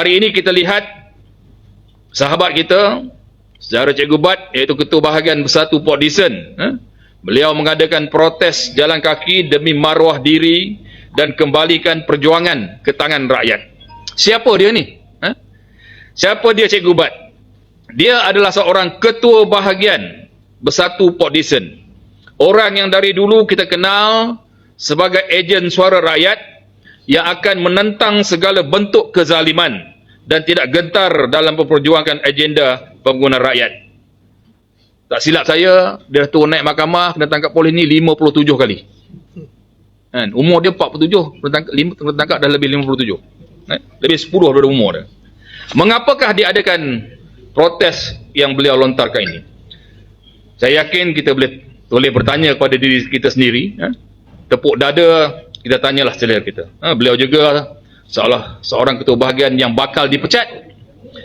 Hari ini kita lihat sahabat kita secara Cikgu Bat iaitu Ketua Bahagian Bersatu Port Dickson eh? beliau mengadakan protes jalan kaki demi maruah diri dan kembalikan perjuangan ke tangan rakyat. Siapa dia ni? Eh? Siapa dia Cikgu Bat? Dia adalah seorang ketua bahagian Bersatu Port Dickson. Orang yang dari dulu kita kenal sebagai ejen suara rakyat yang akan menentang segala bentuk kezaliman dan tidak gentar dalam memperjuangkan agenda pengguna rakyat. Tak silap saya, dia turun naik mahkamah, kena tangkap polis ni 57 kali. Kan? Umur dia 47, kena tangkap, tangkap dah lebih 57. Kan? Lebih 10 daripada umur dia. Mengapakah diadakan protes yang beliau lontarkan ini? Saya yakin kita boleh boleh bertanya kepada diri kita sendiri. Ha? Tepuk dada, kita tanyalah selera kita. Ha? Beliau juga seolah seorang ketua bahagian yang bakal dipecat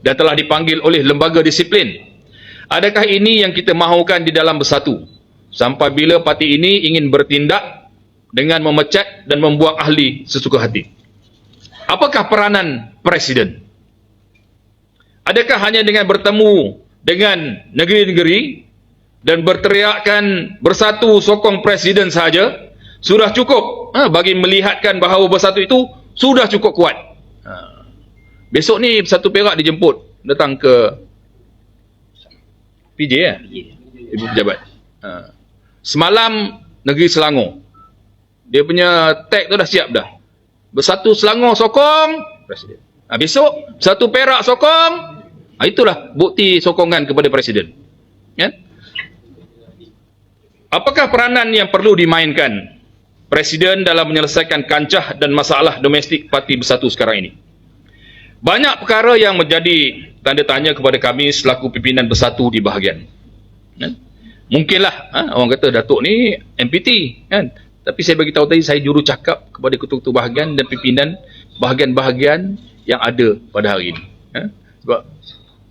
dan telah dipanggil oleh lembaga disiplin. Adakah ini yang kita mahukan di dalam bersatu? Sampai bila parti ini ingin bertindak dengan memecat dan membuang ahli sesuka hati? Apakah peranan presiden? Adakah hanya dengan bertemu dengan negeri-negeri dan berteriakkan bersatu sokong presiden saja sudah cukup ha, bagi melihatkan bahawa bersatu itu sudah cukup kuat. Ha. Besok ni satu perak dijemput datang ke PJ ya? Ibu pejabat. Ha. Semalam negeri Selangor. Dia punya tag tu dah siap dah. Bersatu Selangor sokong presiden. Ha, besok satu perak sokong. Ha, itulah bukti sokongan kepada presiden. Ya? Apakah peranan yang perlu dimainkan presiden dalam menyelesaikan kancah dan masalah domestik parti bersatu sekarang ini? Banyak perkara yang menjadi tanda tanya kepada kami selaku pimpinan bersatu di bahagian. Kan? Mungkinlah ha, orang kata Datuk ni MPT kan. Tapi saya bagi tahu tadi saya juru cakap kepada ketua-ketua bahagian dan pimpinan bahagian-bahagian yang ada pada hari ini. Ha? Sebab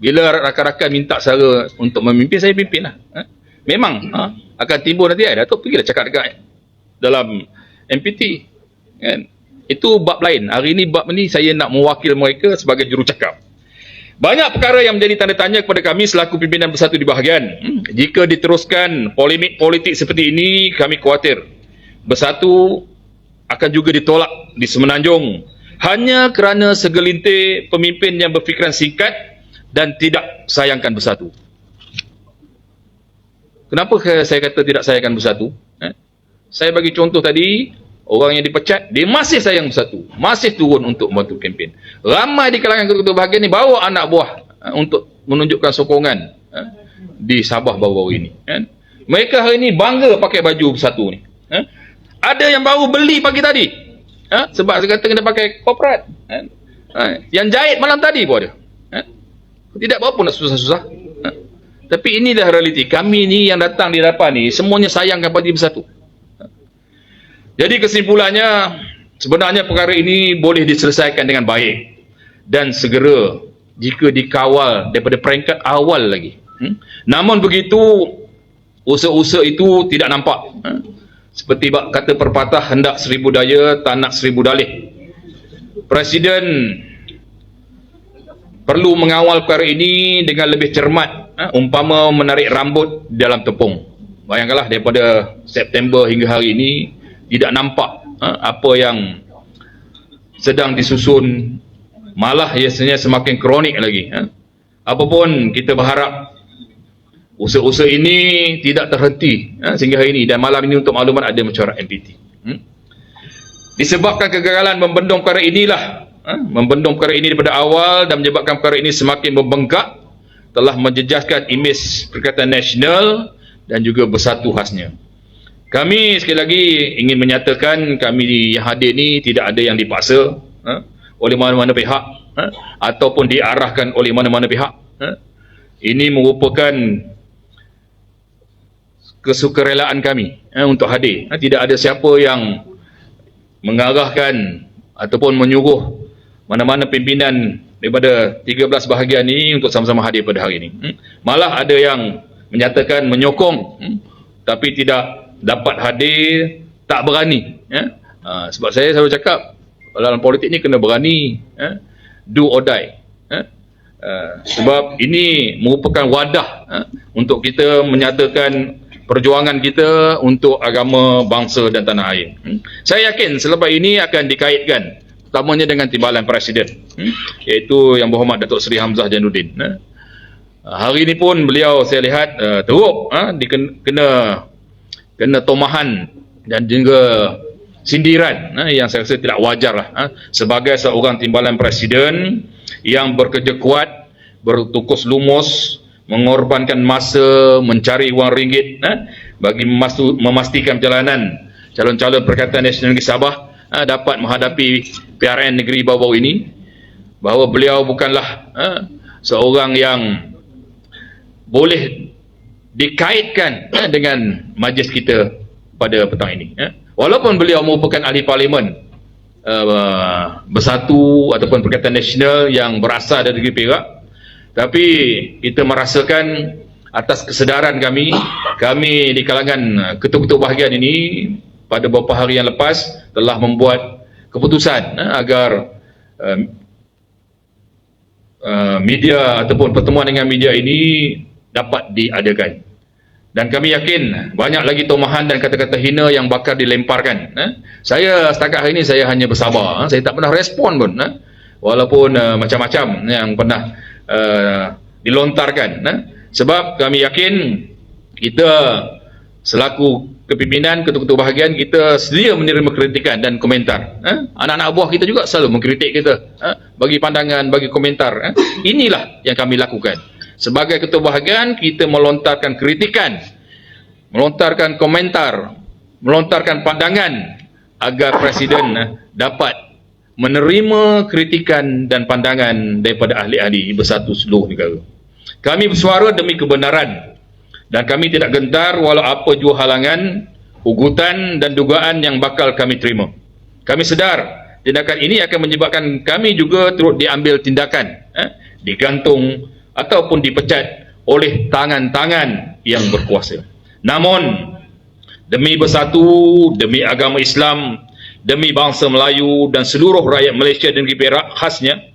bila rakan-rakan minta saya untuk memimpin saya pimpinlah. Ha? Memang ha, akan timbul nanti eh, Datuk pergilah cakap dekat dalam MPT kan. Itu bab lain. Hari ini bab ini saya nak mewakil mereka sebagai juru cakap. Banyak perkara yang menjadi tanda tanya kepada kami selaku pimpinan bersatu di bahagian. Hmm, jika diteruskan polemik politik seperti ini, kami khawatir. Bersatu akan juga ditolak di Semenanjung. Hanya kerana segelintir pemimpin yang berfikiran singkat dan tidak sayangkan bersatu. Kenapa saya kata tidak sayangkan bersatu? Eh? Saya bagi contoh tadi, orang yang dipecat, dia masih sayang bersatu. Masih turun untuk membantu kempen. Ramai di kalangan ketua bahagian ni bawa anak buah uh, untuk menunjukkan sokongan uh, di Sabah baru-baru ini. Uh. Mereka hari ini bangga pakai baju bersatu ni. Uh. Ada yang baru beli pagi tadi. Sebab saya kata kena pakai korporat. Yang jahit malam tadi pun ada. Tidak apa pun nak susah-susah. Uh. Tapi inilah realiti. Kami ni yang datang di hadapan ni, semuanya sayangkan parti bersatu. Jadi kesimpulannya sebenarnya perkara ini boleh diselesaikan dengan baik dan segera jika dikawal daripada peringkat awal lagi. Hmm? Namun begitu usaha-usaha itu tidak nampak. Hmm? Seperti kata perpatah hendak seribu daya tak nak seribu dalih. Presiden perlu mengawal perkara ini dengan lebih cermat hmm? umpama menarik rambut dalam tepung. Bayangkanlah daripada September hingga hari ini tidak nampak ha, apa yang sedang disusun malah biasanya semakin kronik lagi ha. apapun kita berharap usaha-usaha ini tidak terhenti ha, sehingga hari ini dan malam ini untuk maklumat ada mesyuarat MPT hmm? disebabkan kegagalan membendung perkara inilah ha, membendung perkara ini daripada awal dan menyebabkan perkara ini semakin membengkak telah menjejaskan imej Perikatan Nasional dan juga bersatu khasnya kami sekali lagi ingin menyatakan kami yang hadir ni tidak ada yang dipaksa ha, oleh mana-mana pihak ha, ataupun diarahkan oleh mana-mana pihak. Ha. Ini merupakan kesukarelaan kami ha, untuk hadir. Ha, tidak ada siapa yang mengarahkan ataupun menyuruh mana-mana pimpinan daripada 13 bahagian ini untuk sama-sama hadir pada hari ini. Hmm. Malah ada yang menyatakan menyokong hmm, tapi tidak dapat hadir tak berani ya? ha, sebab saya selalu cakap dalam politik ni kena berani ya? do or die. Eh? Uh, sebab ini merupakan wadah uh, untuk kita menyatakan perjuangan kita untuk agama, bangsa dan tanah air. Hmm? Saya yakin selepas ini akan dikaitkan utamanya dengan timbalan Presiden hmm? iaitu Yang Berhormat Datuk Seri Hamzah Jainuddin. Uh, hari ini pun beliau saya lihat uh, teruk uh, dikena, kena, kena tomahan dan juga sindiran uh, yang saya rasa tidak wajar lah uh, sebagai seorang timbalan Presiden yang bekerja kuat, bertukus lumus, mengorbankan masa, mencari wang ringgit eh, bagi memastikan perjalanan calon-calon Perkhidmatan Nasional Negeri Sabah eh, dapat menghadapi PRN negeri bawah ini. Bahawa beliau bukanlah eh, seorang yang boleh dikaitkan eh, dengan majlis kita pada petang ini. Eh. Walaupun beliau merupakan ahli parlimen uh, bersatu ataupun Perikatan Nasional yang berasal dari negeri Perak tapi kita merasakan atas kesedaran kami kami di kalangan ketua-ketua bahagian ini pada beberapa hari yang lepas telah membuat keputusan uh, agar uh, uh, media ataupun pertemuan dengan media ini dapat diadakan dan kami yakin banyak lagi tomahan dan kata-kata hina yang bakal dilemparkan. Eh? Saya setakat hari ini saya hanya bersabar. Eh? Saya tak pernah respon pun. Eh? Walaupun uh, macam-macam yang pernah uh, dilontarkan. Eh? Sebab kami yakin kita selaku kepimpinan, ketua-ketua bahagian kita sedia menerima kritikan dan komentar. Eh? Anak-anak buah kita juga selalu mengkritik kita. Eh? Bagi pandangan, bagi komentar. Eh? Inilah yang kami lakukan. Sebagai ketua bahagian, kita melontarkan kritikan, melontarkan komentar, melontarkan pandangan agar Presiden eh, dapat menerima kritikan dan pandangan daripada ahli-ahli bersatu seluruh negara. Kami bersuara demi kebenaran dan kami tidak gentar walau apa jua halangan, ugutan dan dugaan yang bakal kami terima. Kami sedar tindakan ini akan menyebabkan kami juga turut diambil tindakan, eh, digantung ataupun dipecat oleh tangan-tangan yang berkuasa. Namun, demi bersatu, demi agama Islam, demi bangsa Melayu dan seluruh rakyat Malaysia dan negeri Perak khasnya,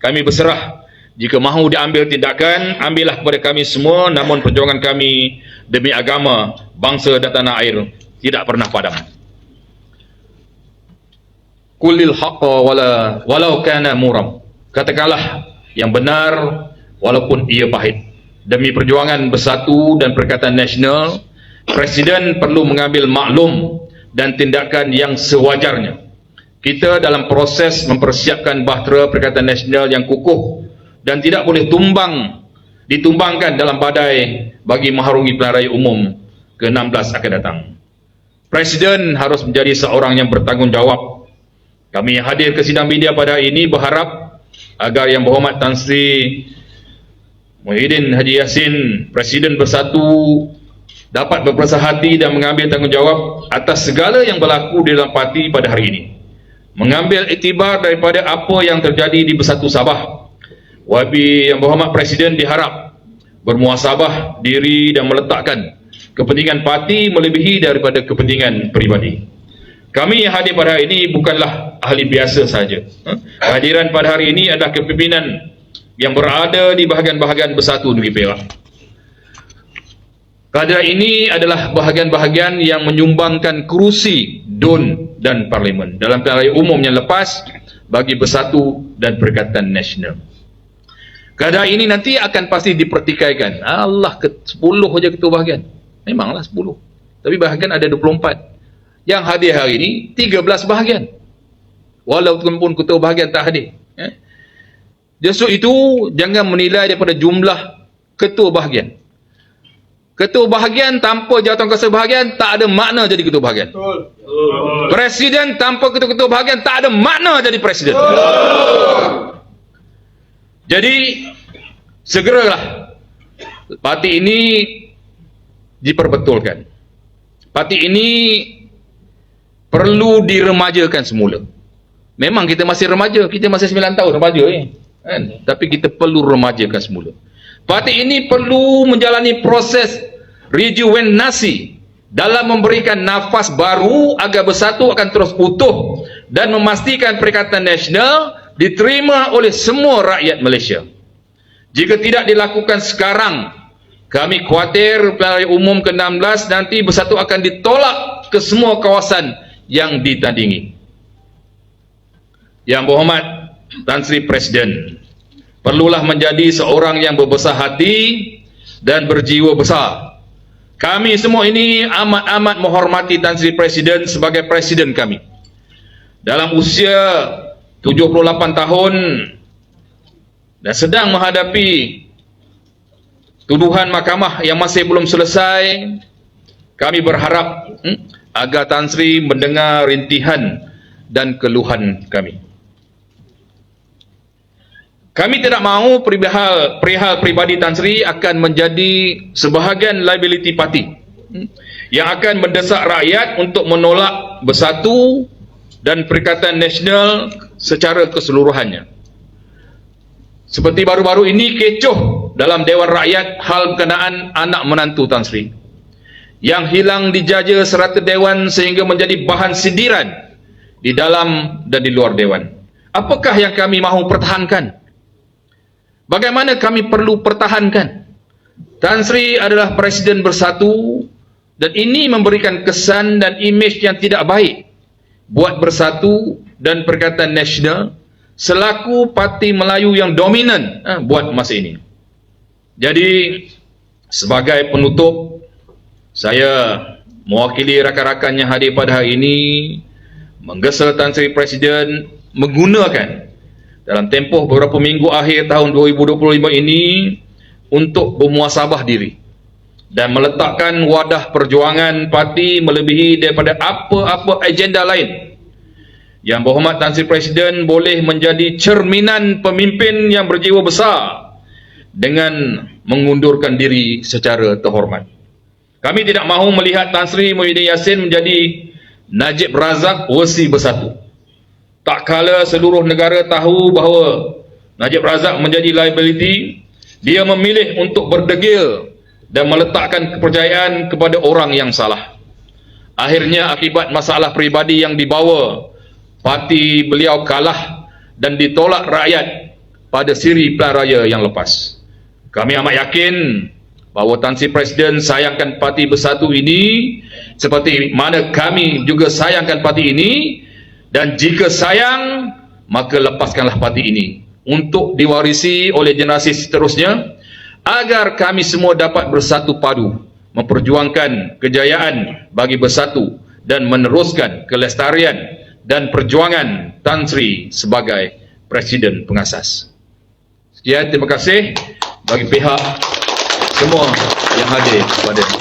kami berserah jika mahu diambil tindakan, ambillah kepada kami semua namun perjuangan kami demi agama, bangsa dan tanah air tidak pernah padam. Kulil haqqa wala walau kana muram. Katakanlah yang benar walaupun ia pahit. Demi perjuangan bersatu dan perkataan nasional, Presiden perlu mengambil maklum dan tindakan yang sewajarnya. Kita dalam proses mempersiapkan bahtera perkataan nasional yang kukuh dan tidak boleh tumbang ditumbangkan dalam badai bagi mengharungi pilihan raya umum ke-16 akan datang. Presiden harus menjadi seorang yang bertanggungjawab. Kami yang hadir ke sidang media pada hari ini berharap agar yang berhormat Tan Sri Muhyiddin Haji Yassin, Presiden Bersatu dapat berperasa hati dan mengambil tanggungjawab atas segala yang berlaku di dalam parti pada hari ini. Mengambil iktibar daripada apa yang terjadi di Bersatu Sabah. Wabi yang berhormat Presiden diharap bermuasabah diri dan meletakkan kepentingan parti melebihi daripada kepentingan peribadi. Kami yang hadir pada hari ini bukanlah ahli biasa saja. Kehadiran pada hari ini adalah kepimpinan yang berada di bahagian-bahagian bersatu negeri Perak. Kehadiran ini adalah bahagian-bahagian yang menyumbangkan kerusi DUN dan Parlimen dalam pilihan raya umum yang lepas bagi bersatu dan perikatan nasional. Kehadiran ini nanti akan pasti dipertikaikan. Allah ke 10 saja ketua bahagian. Memanglah 10. Tapi bahagian ada 24. Yang hadir hari ini 13 bahagian. Walaupun ketua bahagian tak hadir. Eh? Justru itu jangan menilai daripada jumlah ketua bahagian. Ketua bahagian tanpa jawatan kuasa bahagian tak ada makna jadi ketua bahagian. Presiden tanpa ketua-ketua bahagian tak ada makna jadi presiden. Jadi segeralah parti ini diperbetulkan. Parti ini perlu diremajakan semula. Memang kita masih remaja, kita masih 9 tahun remaja ni. Eh kan? tapi kita perlu remajakan semula parti ini perlu menjalani proses rejuvenasi dalam memberikan nafas baru agar bersatu akan terus utuh dan memastikan Perikatan Nasional diterima oleh semua rakyat Malaysia. Jika tidak dilakukan sekarang, kami khawatir pilihan raya umum ke-16 nanti bersatu akan ditolak ke semua kawasan yang ditandingi. Yang berhormat Tan Sri Presiden, perlulah menjadi seorang yang berbesar hati dan berjiwa besar. Kami semua ini amat-amat menghormati Tan Sri Presiden sebagai Presiden kami. Dalam usia 78 tahun dan sedang menghadapi tuduhan mahkamah yang masih belum selesai kami berharap hmm, agar Tan Sri mendengar rintihan dan keluhan kami kami tidak mahu perihal, perihal pribadi Tan Sri akan menjadi sebahagian liability party hmm, yang akan mendesak rakyat untuk menolak bersatu dan Perikatan Nasional secara keseluruhannya. Seperti baru-baru ini kecoh dalam Dewan Rakyat hal berkenaan anak menantu Tan Sri yang hilang dijaja serata Dewan sehingga menjadi bahan sindiran di dalam dan di luar Dewan. Apakah yang kami mahu pertahankan? Bagaimana kami perlu pertahankan? Tan Sri adalah Presiden Bersatu dan ini memberikan kesan dan imej yang tidak baik buat bersatu dan Perikatan Nasional selaku parti Melayu yang dominan ha, buat masa ini. Jadi sebagai penutup saya mewakili rakan-rakan yang hadir pada hari ini menggesel Tan Sri Presiden menggunakan dalam tempoh beberapa minggu akhir tahun 2025 ini untuk bermuasabah diri dan meletakkan wadah perjuangan parti melebihi daripada apa-apa agenda lain. Yang berhormat Tan Sri Presiden boleh menjadi cerminan pemimpin yang berjiwa besar dengan mengundurkan diri secara terhormat. Kami tidak mahu melihat Tan Sri Muhyiddin Yassin menjadi Najib Razak Wasi Bersatu. Tak kala seluruh negara tahu bahawa Najib Razak menjadi liability, dia memilih untuk berdegil dan meletakkan kepercayaan kepada orang yang salah. Akhirnya akibat masalah pribadi yang dibawa, parti beliau kalah dan ditolak rakyat pada siri pilihan raya yang lepas. Kami amat yakin bahawa Tan Sri Presiden sayangkan parti bersatu ini seperti mana kami juga sayangkan parti ini dan jika sayang maka lepaskanlah parti ini untuk diwarisi oleh generasi seterusnya agar kami semua dapat bersatu padu memperjuangkan kejayaan bagi bersatu dan meneruskan kelestarian dan perjuangan Tan Sri sebagai Presiden Pengasas. Sekian, terima kasih bagi pihak semua yang hadir pada ini.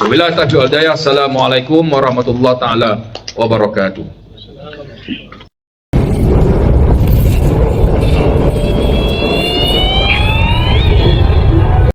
Wabillahi taufiq wal hidayah. Assalamualaikum warahmatullahi taala وبركاته.